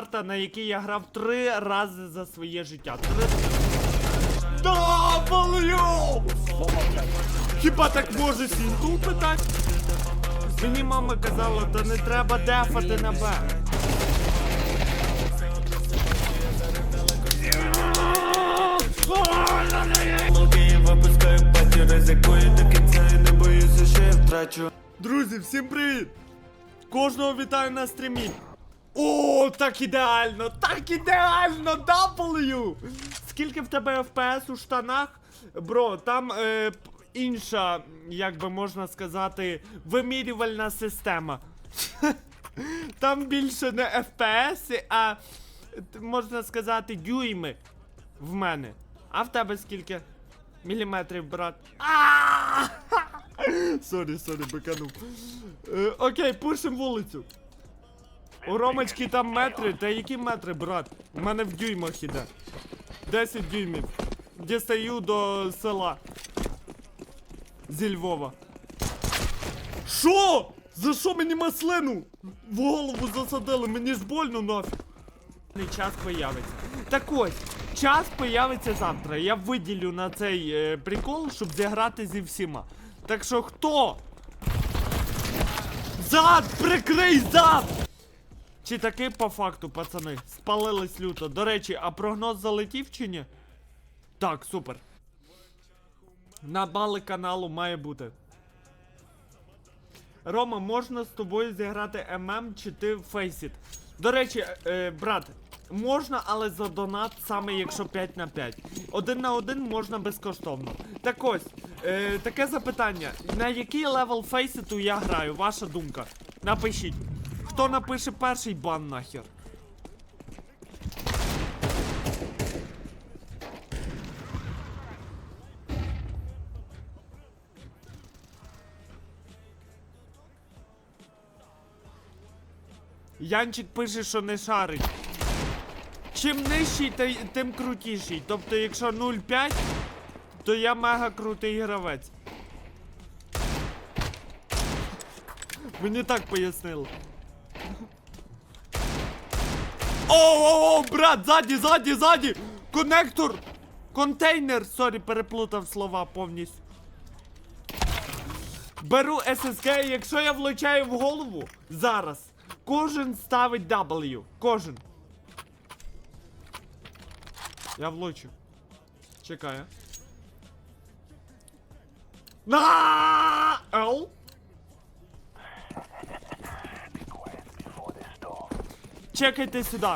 карта, на якій я грав три рази за своє життя. Три... Хіба так може сінту питати? Мені мама казала, то не треба дефати на Б. Друзі, всім привіт! Кожного вітаю на стрімі. О, так ідеально! Так ідеально! W! Скільки в тебе FPS у штанах? Бро, там е, інша, як би можна сказати, вимірювальна система. Там більше не FPS, а можна сказати, дюйми в мене. А в тебе скільки? Міліметрів, брат. Сорі, сорі, биканув. Е, окей, пушим вулицю. У Ромочки там метри, та які метри, брат? У мене в дюймах іде. 10 дюймів. Дістаю до села. Зі Львова. Що? За що мені маслину? В голову засадили, мені ж больно нафіг. Час появиться. Так ось, час появиться завтра. Я виділю на цей е, прикол, щоб зіграти зі всіма. Так що хто? Зад! Прикрий зад! Чи таки по факту, пацани? Спалились люто. До речі, а прогноз залетів чи ні? Так, супер. На бали каналу має бути. Рома, можна з тобою зіграти ММ чи ти Фейсіт? До речі, е, брат, можна, але за донат саме якщо 5 на 5. Один на один можна безкоштовно. Так ось, е, таке запитання. На який левел Фейсіту я граю? Ваша думка? Напишіть. Хто напише перший бан нахер? Янчик пише, що не шарить. Чим нижчий, тим крутіший. Тобто, якщо 0,5, то я мега крутий гравець. Мені так пояснили. О-о-о, брат, ззаді, ззаді, ззаді! Коннектор! Контейнер! Сорі, переплутав слова повністю. Беру SSG, якщо я влучаю в голову зараз, кожен ставить W. Кожен. Я влучу. Чекаю. На! Ел? Чекайте сюди.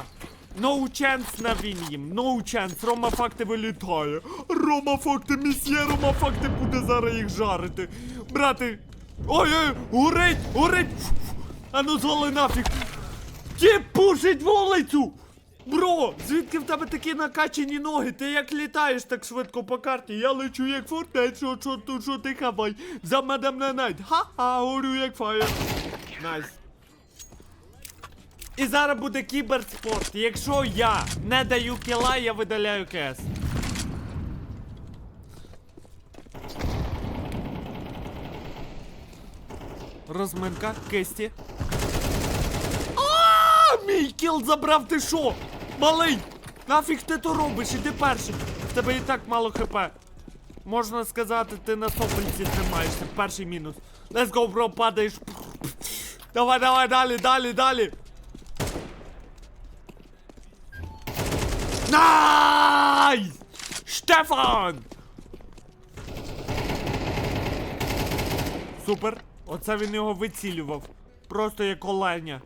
No chance на їм. No chance. Рома факти вилітає. Рома факти, місьє Рома факти буде зараз їх жарити. Брати. Ой-ой, горить, горить. А ну звали нафіг. Ті пушить вулицю! Бро, звідки в тебе такі накачані ноги? Ти як літаєш так швидко по карті? Я лечу як фортець, що, що, що, ти хавай? За мадам на найт. Ха-ха, горю як фаєр. Найс. І зараз буде кіберспорт. Якщо я не даю кіла, я видаляю КС. Розминка, кисті. А, мій кіл забрав ти що? Малий! Нафіг ти то робиш? Іди перший. В тебе і так мало хп. Можна сказати, ти на сопельці тримаєшся. Перший мінус. Let's go, бро, падаєш. Давай, давай, далі, далі, далі. Найс! Штефан! Супер. Оце він його вицілював. Просто як оленя.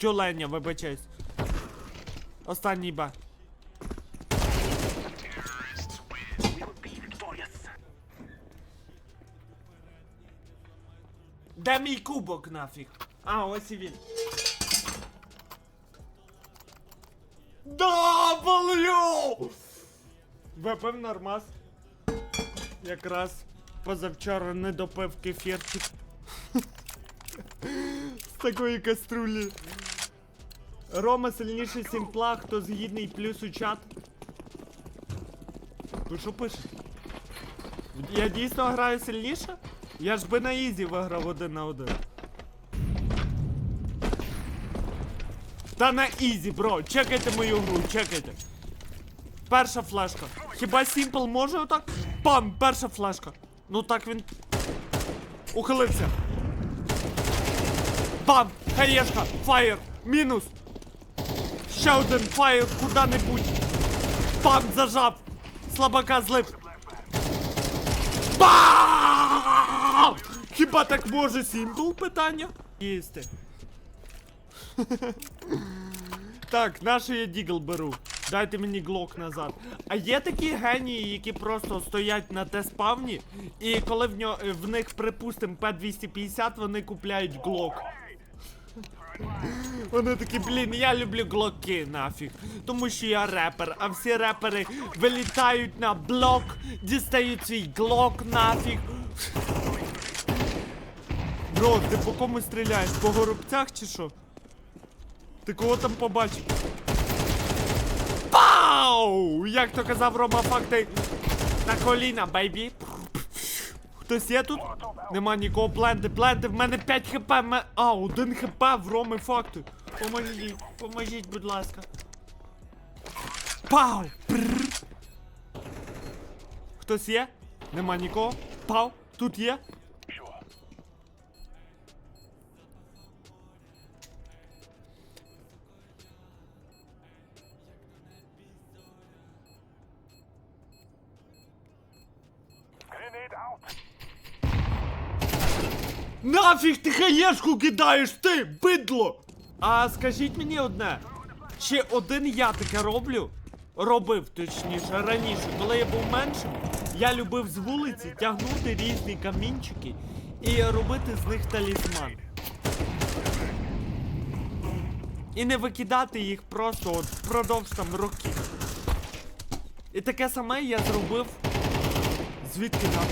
Тюленя, вибачаюсь. Останній Б. Де мій кубок нафіг? А, ось і він. W! Випив нормас. Якраз позавчора не допив кефірчик. З такої каструлі. Рома сильніший сімпла, хто згідний плюс у чат. Ви що пишете? Я дійсно граю сильніше? Я ж би на ізі виграв один на один. Та на ізі, бро. Чекайте мою гру, чекайте. Перша флешка. Хіба Сімпл може отак? Пам! Перша флешка. Ну так він. Ухилився. Бам! Хаєшка! Фаєр! Мінус! Ще один фаєр куди-небудь! Бам! Зажав! Слабака злив! Бам! Хіба так може Сімпл питання? Їсти. Так, наше я дігл беру. Дайте мені глок назад. А є такі генії, які просто стоять на те спавні, і коли в, ньо, в них, припустим, П250, вони купляють глок. Вони такі, блін, я люблю глоки нафіг. Тому що я репер, а всі репери вилітають на блок, дістають свій глок нафіг. Бро, ти по кому стріляєш? По горобцях чи що? Ти кого там побачив? Як то казав Рома Факти на коліна, бейбі. Хтось є тут? Нема нікого пленти, пленти, в мене 5 хп, ме... А, 1 хп в Роми Факти. Поможіть, поможіть, будь ласка. Пау! Прррр. Хтось є? Нема нікого. Пау! Тут є? Нафіг ти хаєшку кидаєш, ти, бидло! А скажіть мені одне, чи один я таке роблю? Робив, точніше, раніше, коли я був меншим, я любив з вулиці тягнути різні камінчики і робити з них талісман. І не викидати їх просто от впродовж там років. І таке саме я зробив. Звідки нам?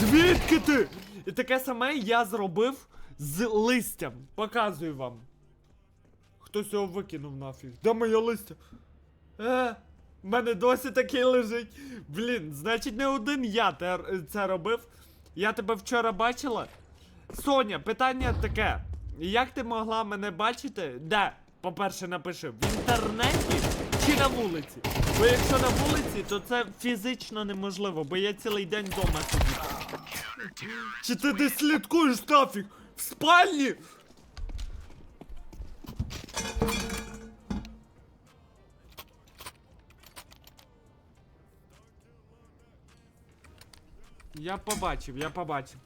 Звідки ти? І таке саме я зробив з листям. Показую вам. Хтось його викинув нафіг. Де моє листя? Е, в мене досі такий лежить. Блін, значить не один я це робив. Я тебе вчора бачила. Соня, питання таке. Як ти могла мене бачити? Де? По-перше, напиши, в інтернеті чи на вулиці? Бо якщо на вулиці, то це фізично неможливо, бо я цілий день вдома сидів. Чи ти десь слідкуєш нафіг? В спальні? Я побачив, я побачив.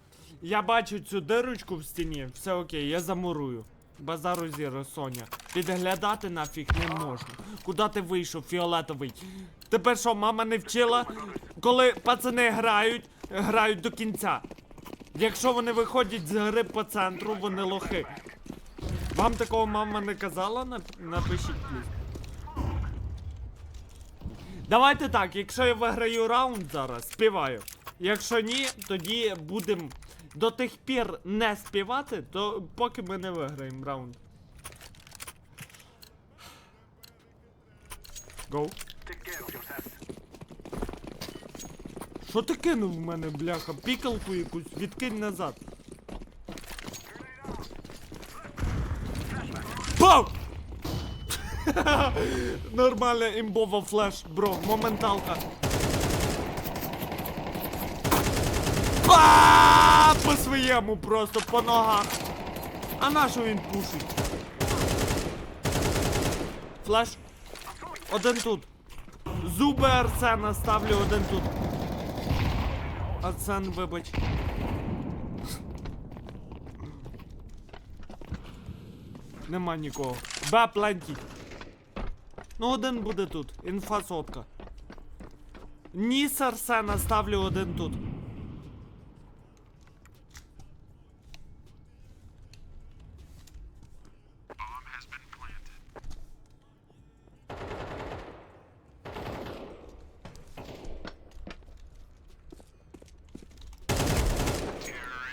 Я бачу цю дирочку в стіні, все окей, я замурую. Базару зіро, Соня. Підглядати нафіг не можна. Куди ти вийшов, фіолетовий? Тебе що, мама не вчила? Коли пацани грають, грають до кінця. Якщо вони виходять з гри по центру, вони лохи. Вам такого мама не казала? Нап- Напишіть. Давайте так, якщо я виграю раунд зараз, співаю. Якщо ні, тоді будемо до тих пір не співати, то поки ми не виграємо раунд. Гоу. Що ти кинув в мене, бляха? Пікалку якусь, відкинь назад. Бау! Нормальна імбова флеш, бро, моменталка. Ба! По своєму просто, по ногах. А на що він пушить? Флеш. Один тут. Зуби Арсена ставлю один тут. Арсен, вибач. Нема нікого. Ба, пленті. Ну, один буде тут. Інфа сотка. Ні, Сарсена ставлю один тут.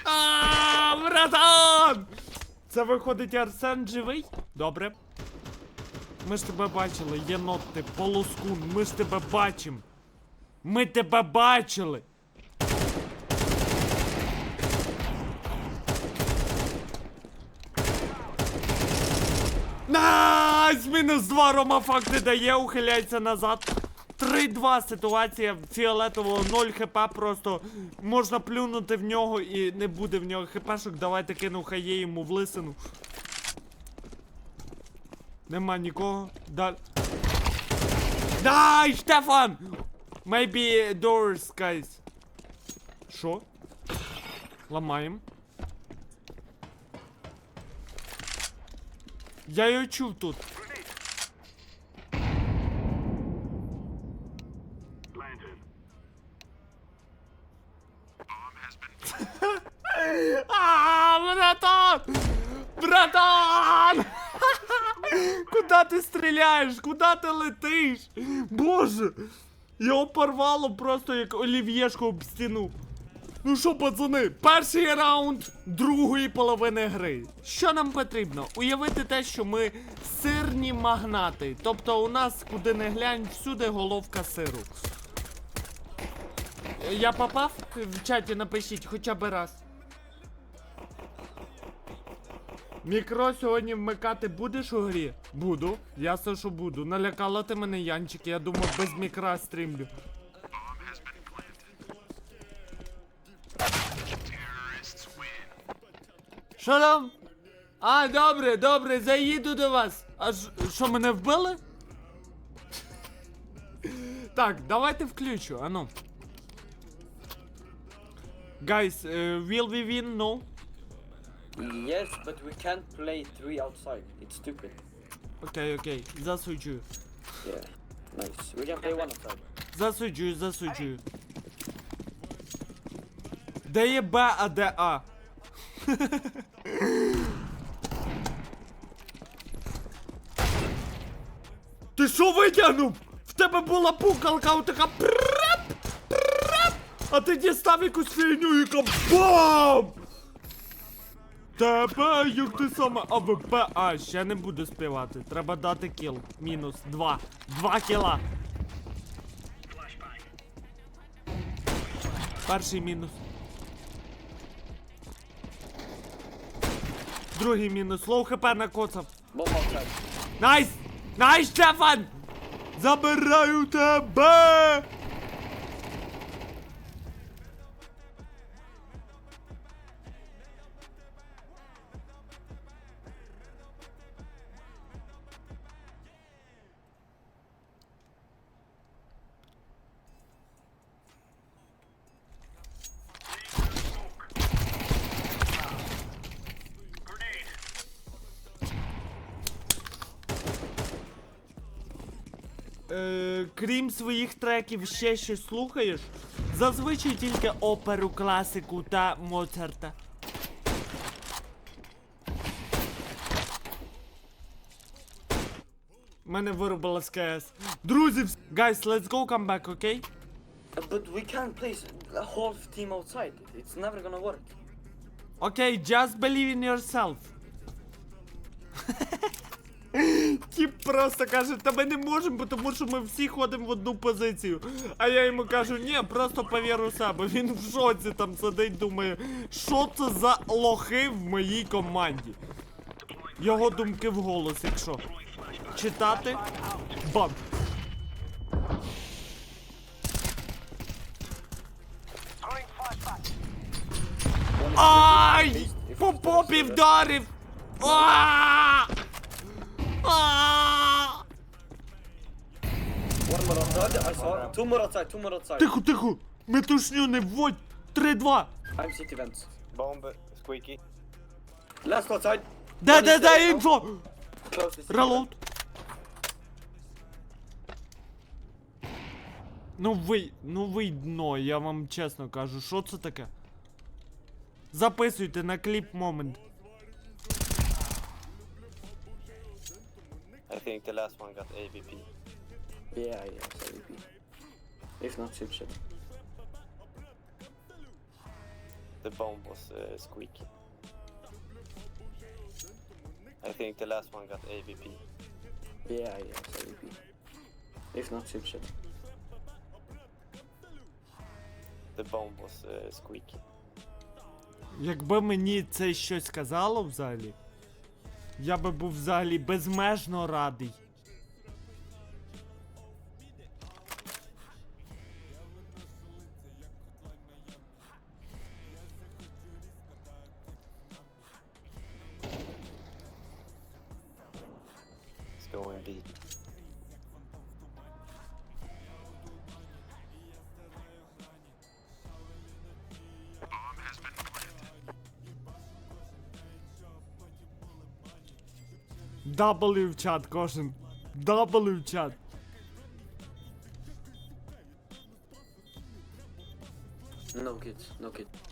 А, братан! Це виходить Арсен живий? Добре. Ми ж тебе бачили, єнот ти, полоскун, ми ж тебе бачимо. Ми тебе бачили. На! Гайс, мінус 2 Рома факти дає, ухиляється назад. 3-2 ситуація фіолетового 0 хп просто можна плюнути в нього і не буде в нього хпшок. Давайте кину хає йому в лисину. Нема нікого. Далі. Дай, Штефан! Maybe doors, guys. Що? Ламаємо. Я його чув тут. А, братан! Братан! Куда ти стріляєш? Куда ти летиш? Боже! Його порвало просто як олів'єшку об стіну. Ну що, пацани, перший раунд другої половини гри. Що нам потрібно? Уявити те, що ми сирні магнати. Тобто у нас, куди не глянь, всюди головка сиру. Я попав? В чаті напишіть хоча б раз. Мікро сьогодні вмикати будеш у грі? Буду. Ясно, що буду. Налякала ти мене, Янчик, я думав без мікра стрімлю. Що там? А, добре, добре, заїду до вас. А що, мене вбили? Так, давайте включу, ану. Guys, uh, will we win? No? Yes, but we can't play three outside. It's stupid. Окей, окей, засуджую. Yeah. Nice. We can play one outside. Засуджую, засуджую. Де є Б, а де А? Ти що витягнув? В тебе була пукалка, отака пррррап, пррррап, а ти дістав якусь фігню, яка бам! Тебе, як ти саме АВП, а ще не буду співати. Треба дати кіл. Мінус два. Два кіла. Перший мінус. Другий мінус. Лоу хп накоцав. Найс! Найс, Стефан! Забираю тебе! Крім своїх треків, ще щось слухаєш? Зазвичай тільки оперу, класику та Моцарта. Мене вирубила з КС. Друзі, guys, let's go come back, окей? Uh, But we can't play s- a whole team outside. It's never gonna work. Окей, just believe in yourself. Тіп просто каже, та ми не можемо, тому що ми всі ходимо в одну позицію. А я йому кажу, ні, просто повір у себе. Він в шоці там сидить, думає, що це за лохи в моїй команді. Його думки в голос, якщо. Читати. Бам. Ай! По попі вдарив! А! One more outside. I saw. Two more outside. Two more outside. Тихо, тихо! Метушню не вводь! 3-2! I'm city vents. Bomb squeaky. Last outside. Де, де, де інфо? Close city Релоуд. Ну ви, ну ви дно, я вам чесно кажу, що це таке? Записуйте на кліп момент. think the last one got AVP. Yeah, yeah, it's AVP. If not, chip shit. The bomb was uh, squeaky. I think the last one got AVP. Yeah, yeah, it's AVP. If not, chip shit. The bomb was uh, squeaky. Якби мені це щось сказало взагалі. Я би був взагалі безмежно радий. W в чат кожен. W в чат. No kids, no kids.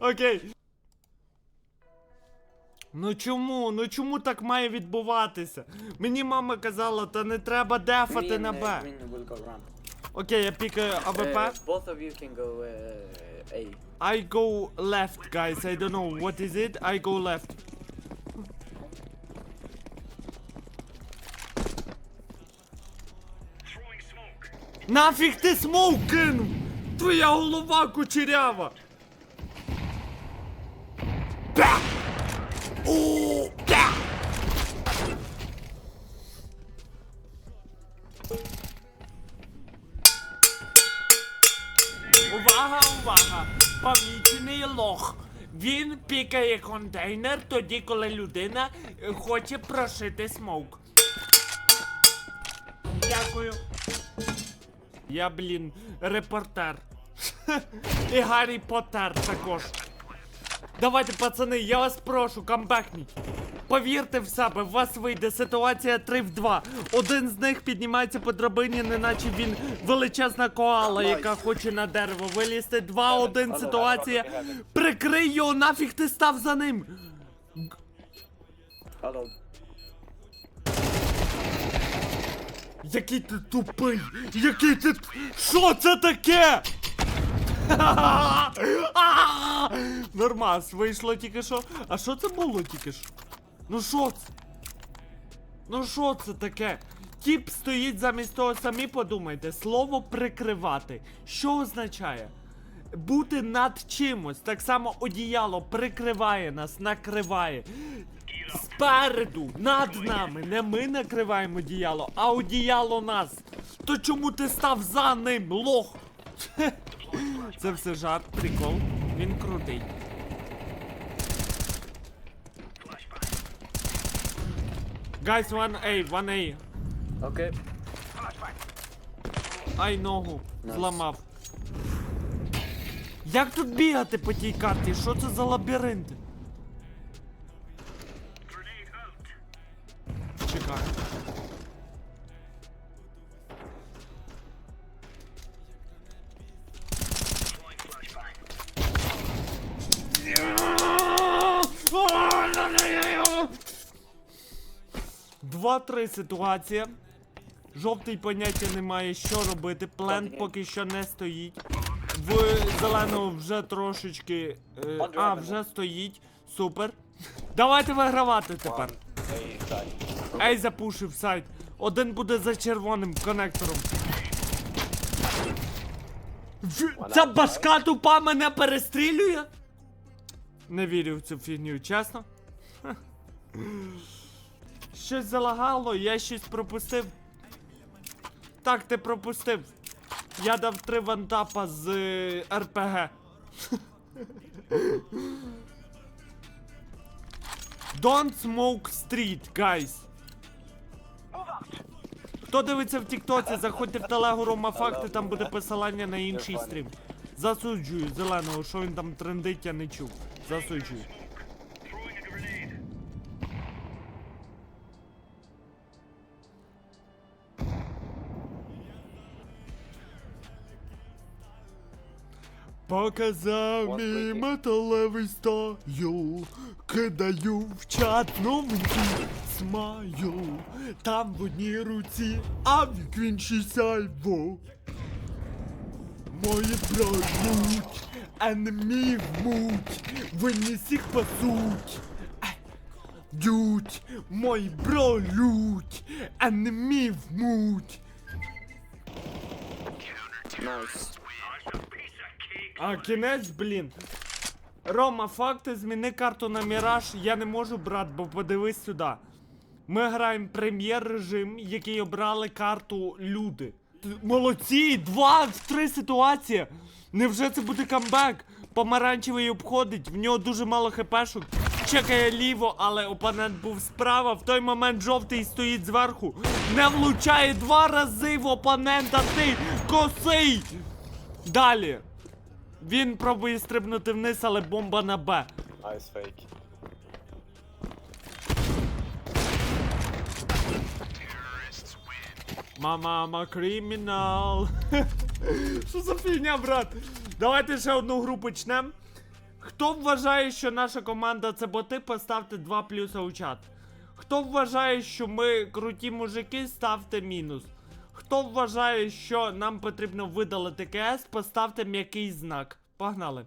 Окей. Ну чому? Ну чому так має відбуватися? Мені мама казала, та не треба дефати на Б. Окей, я пікаю АВП. Uh, both of you can go uh, A. I go left, guys. I don't know what is it. I go left. Нафіг ти смоук кинув? Твоя голова кучерява. Увага, увага! Помічений лох. Він пікає контейнер тоді, коли людина е, хоче прошити смоук. Дякую. Я, блін, репортер. І Гаррі Поттер також. Давайте, пацани, я вас прошу, камбекніть. Повірте в себе, в вас вийде ситуація 3 в 2. Один з них піднімається по драбині, неначе він величезна коала, яка хоче на дерево вилізти. 2-1 ситуація. Прикрий його, нафіг ти став за ним. Який ти тупий! Який ти. Що це таке? Нормас, вийшло тільки що. А що це було тільки що? Ну що це? Ну що це таке? Тіп стоїть замість того, самі подумайте, слово прикривати. Що означає? Бути над чимось. Так само одіяло прикриває нас, накриває. Спереду, над нами. Не ми накриваємо одіяло, а одіяло нас. То чому ти став за ним, лох? Це все жарт, прикол. Він крутий. Guys, 1A, 1A. Окей. Ай ногу. Найс. Зламав. Як тут бігати по тій карті? Що це за лабіринти? 2-3 ситуація. Жовтий поняття немає, що робити. Плен поки що не стоїть. В зеленого вже трошечки. Е, а, вже стоїть. Супер. Давайте вигравати тепер. Ей, запушив сайт. Один буде за червоним коннектором. Ця башка тупа мене перестрілює. Не вірю в цю фігню, чесно. Щось залагало, я щось пропустив. Так, ти пропустив. Я дав три вантапа з е, РПГ. Don't smoke street, guys. Хто дивиться в Тіктоці, заходьте в телегу Рома Факти, там буде посилання на інший стрім. Засуджую зеленого, що він там трендить, я не чув. Засуджую. Показав мій металевий стайл, кидаю в чат новенький смайл, там в одній руці, а в іншій сальво. Мої бронуть, енемі вмуть, винні всіх пасуть. Е, Дють, мої бролють, енемі вмуть. Nice. А кінець, блін. Рома, факти, зміни карту на Міраж. Я не можу, брат, бо подивись сюди. Ми граємо прем'єр режим, який обрали карту люди. Молодці! Два в три ситуації! Невже це буде камбек? Помаранчевий обходить, в нього дуже мало хпшок. Чекає ліво, але опонент був справа. В той момент жовтий стоїть зверху. Не влучає два рази в опонента. Ти косий! Далі. Він пробує стрибнути вниз, але бомба на Б. Nice fake. Мама кримінал. Що за фігня, брат? Давайте ще одну гру почнемо. Хто вважає, що наша команда це боти, поставте 2 плюса у чат. Хто вважає, що ми круті мужики, ставте мінус. Хто вважає, що нам потрібно видалити КС, поставте м'який знак. Погнали.